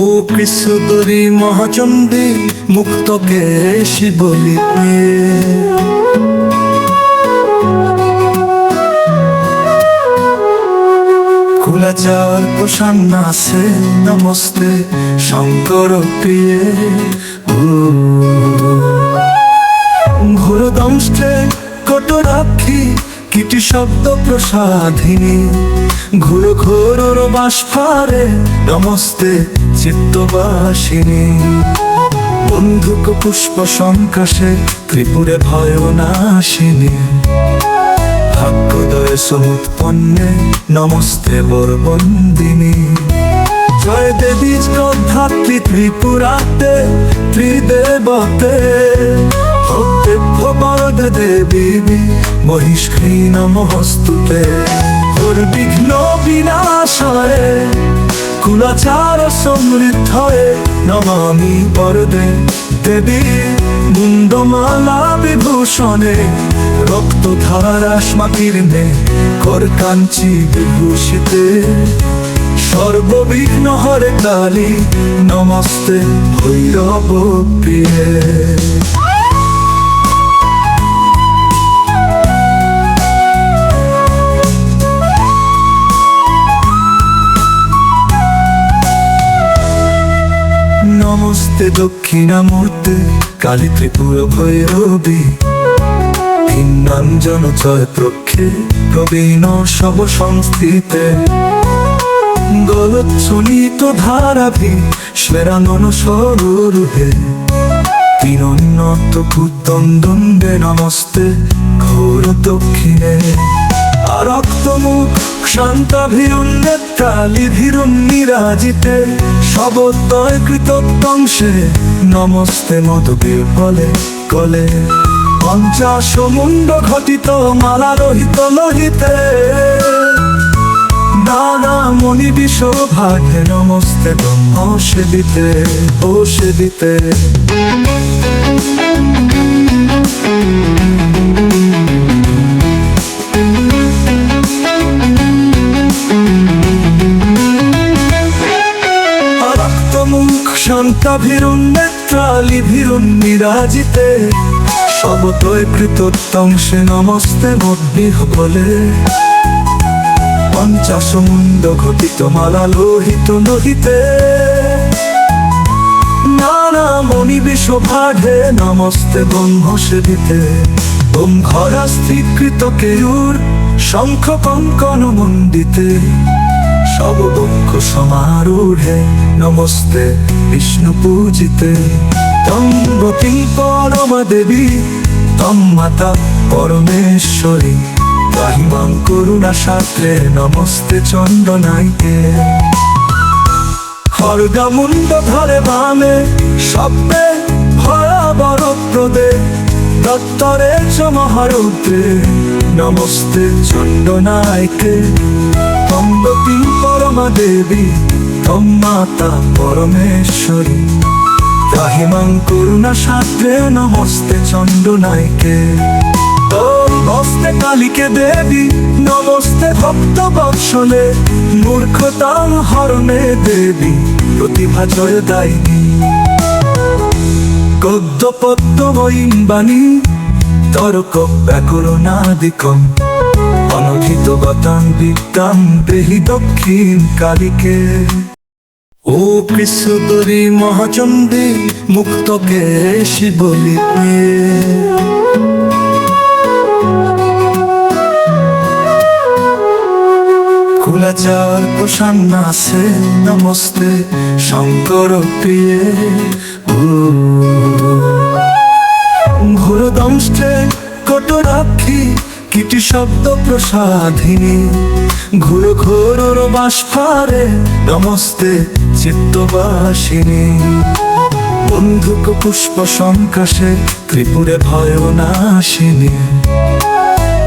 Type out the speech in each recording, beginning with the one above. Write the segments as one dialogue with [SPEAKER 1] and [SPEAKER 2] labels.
[SPEAKER 1] ও কৃষ্ণদরী মহাচণ্ডী মুক্তকে শিবলিপি কুলাচার প্রসন্নাসে নমস্তে শঙ্কর প্রিয়ে। ঘোর দংষ্টে কটরাক্ষী, কীটি শব্দ প্রসাধিনী। ঘোর ঘোর বাষ্পারে, নমস্তে চিত্তবাসিনী। বন্ধুক পুষ্প সংকাশে ত্রিপুরে ভয় নাশিনী ভাগ্যোদয় সমুৎপন্নে নমস্তে বরবন্দিনী। জয় দেবী শ্রদ্ধাত্রী ত্রিপুরাতে, ত্রিদেবতে। ভক্তে ভবদ দেবী মহিষ্কী নমস্তুতে তোর বিঘ্ন বিনাশয়ে কুলাচার সমৃদ্ধয়ে নমামি পরদে দেবী মুন্ডমালা বিভূষণে রক্ত ধারা স্মাকীর্ণে সর্ববিঘ্ন হরে কালী নমস্তে ভৈরব নমস্তে দক্ষিণামূর্তে কালী ত্রিপুর ভৈরবী ভিন্নাঞ্জন জয় প্রক্ষে প্রবীণ সব সংস্থিতে। গলৎসনিত ধারাভি শ্বেরানন সরুহে তিরন্নত কুদ্দন্দে নমস্তে ঘোর দক্ষিণে। রক্তমুখ শান্তাভিরুন্নেত্রালিভিরুন্নিরাজিতে শবদ্বয় কৃতত্বংশে নমস্তে মধুবীর ফলে কলে। পঞ্চাশ মুন্ড ঘটিত মালা রহিত লোহিতে নানা মণি বিশ্বভাগে নমস্তে ব্রহ্ম সেবিতে ও সেবিতে। রক্তমুখ শান্তাভিরুন্নেত্রালিভিরুন্নিরাজিতে সবতয় কৃতত্বংশে নমস্তে মদ্বিহ বলে। পঞ্চাশ মুন্ড ঘটিত মালা লোহিত নদীতে নানা মণি বিশ্বভাঢে নমস্তে ব্রহ্ম সেবিতে। ওম ঘরা স্থিকৃত কেয়ুর শঙ্খ কঙ্কন মন্ডিতে সববক্ষ সমারূঢ়ে নমস্তে, বিষ্ণু পূজিতে। তম্বতী পরমা দেবী, তম মাতা পরমেশ্বরী। গাহিমাং করুণা শাস্ত্রে নমস্তে চন্দনাইতে খড়গা মুন্ড ধরে বামে সব্যে ভরা দত্তরে চমহারুদ্রে নমস্তে চন্দনাইকে তম্বতী পরমা দেবী মাতা পরমেশ্বরী। রাহিমাং করুণা শাস্ত্রে নমস্তে চন্দনাইকে নমস্তে কালীকে দেবী, নমস্তে ভক্ত বৎসলে। মূর্খতাং হরণে দেবী, প্রতিভা জয় দায়িনী। গদ্য পদ্য বাণী, তর্ক ব্যাকরণাদিকম অনধিত গতাং বিদ্যাং দেহি দক্ষিণ কালীকে। ও কৃষ্ণদরী মহাচণ্ডী মুক্তকে শিবলিপি কুলাচার প্রসন্নাসে নমস্তে শঙ্কর প্রিয়ে। শব্দ প্রসাধিনী ঘোর ঘোর বাষ্পারে নমস্তে চিত্তবাসিনী। বন্ধুক পুষ্প সংকাশে ত্রিপুরে ভয় নাশিনী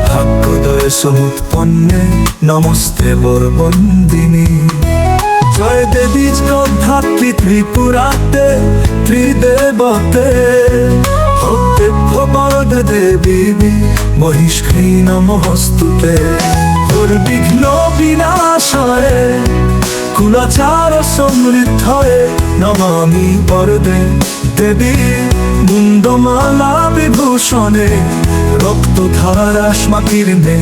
[SPEAKER 1] ভাগ্যোদয় সমুৎপন্নে নমস্তে বরবন্দিনী। জয় দেবী ত্রিপুরাতে, ত্রিদেবতে। দেবী মহিষ্কী নমস্তুতে তোর বিঘ্ন বিনাশয়ে, কুলাচার সমৃদ্ধয়ে নমামি বরদে দেবী মুন্ডমালা বিভূষণে রক্ত ধারাস মাকির্ণে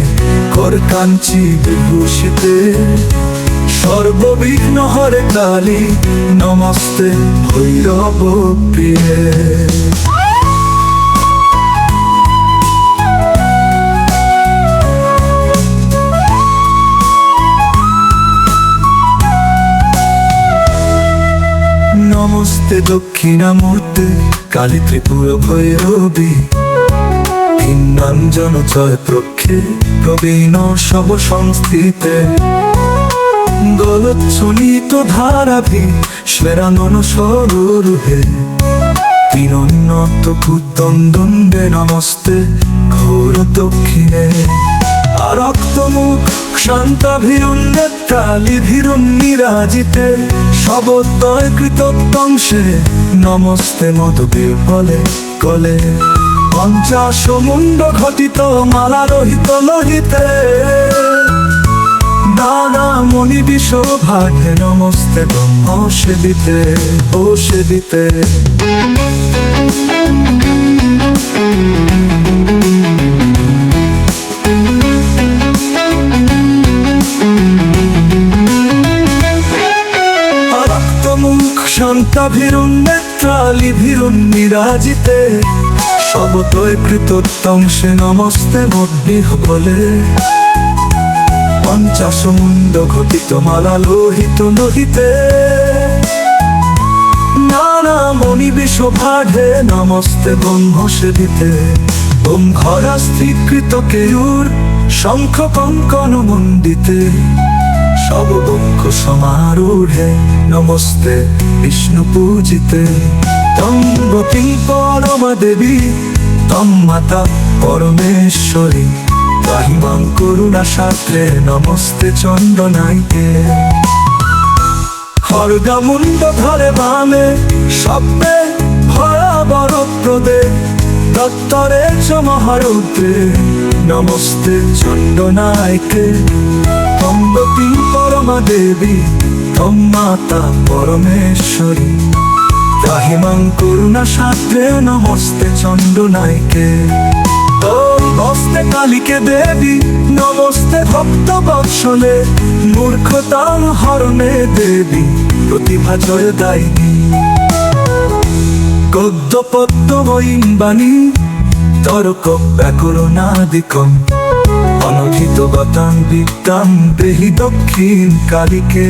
[SPEAKER 1] কর কাঞ্চি বিভূষিতে। সর্ববিঘ্ন হরে কালী, নমস্তে ভৈরব প্রিয়ে। নমস্তে দক্ষিণামূর্তে, কালী ত্রিপুর ভৈরবী ভিন্নাঞ্জন জয় প্রক্ষে, প্রবীণ সব সংস্থিতে। গলচ্ছনিত ধারাভি শ্বেরানন সরুহে তিরন্নত কুদ্দন্দে নমস্তে, ঘোর দক্ষিণে। রক্তমুখ শান্তাভিরুন্নেত্রালি শবদ্বয় কৃতত্বংশে নমস্তে মত বিফলে কলে পঞ্চাশ মুন্ড ঘটিত মালা রহিত লোহিতে। দাদা মণি বিশ্বভাগে নমস্তে ব্রহ্ম সেবিতে ও সেবিতে। নিরাজিতে সবতয় কৃতত্বংশে নমস্তে মদ্বিহ বলে পঞ্চাশ মুন্ড ঘটিত মালা লোহিত নদীতে নানা মণি বিশ্বভাঢে নমস্তে ব্রহ্ম সেবিতে ওম ঘরা স্থিকৃত কেয়ুর শঙ্খ কঙ্কন মন্ডিতে সববক্ষ সমারূঢ়ে নমস্তে বিষ্ণু পূজিতে। তম গোপী পরমা দেবী তম মাতা পরমেশ্বরী। তাহিমাং করুণা শাস্ত্রে নমস্তে চন্দনাইতে খড়গা মুন্ড ধরে বামে, স্বপ্নে ভরা বড় প্রদে দত্তরে চমহারুদ্রে নমস্তে চন্দনাইকে তম্বতী পরমা দেবী তম্মাতা পরমেশ্বরী। তাহিমাং করুণা শাস্ত্রে নমস্তে চন্দনাইকে নমস্তে কালীকে দেবী, নমস্তে ভক্ত বৎসলে, মূর্খতার হরণে দেবী, প্রতিভা জয় দায়িনী। গদ্য পদ্য বাণী, তর্ক ব্যাকরণাদিকম অনধিত গতাং বিদ্যাং দেহি দক্ষিণ কালীকে।